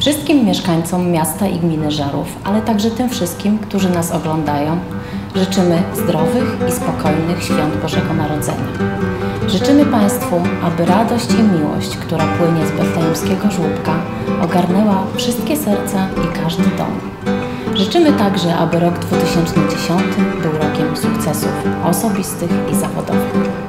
Wszystkim mieszkańcom miasta i gminy Żarów, ale także tym wszystkim, którzy nas oglądają, życzymy zdrowych i spokojnych świąt Bożego Narodzenia. Życzymy Państwu, aby radość i miłość, która płynie z betlejemskiego żłóbka, ogarnęła wszystkie serca i każdy dom. Życzymy także, aby rok 2010 był rokiem sukcesów osobistych i zawodowych.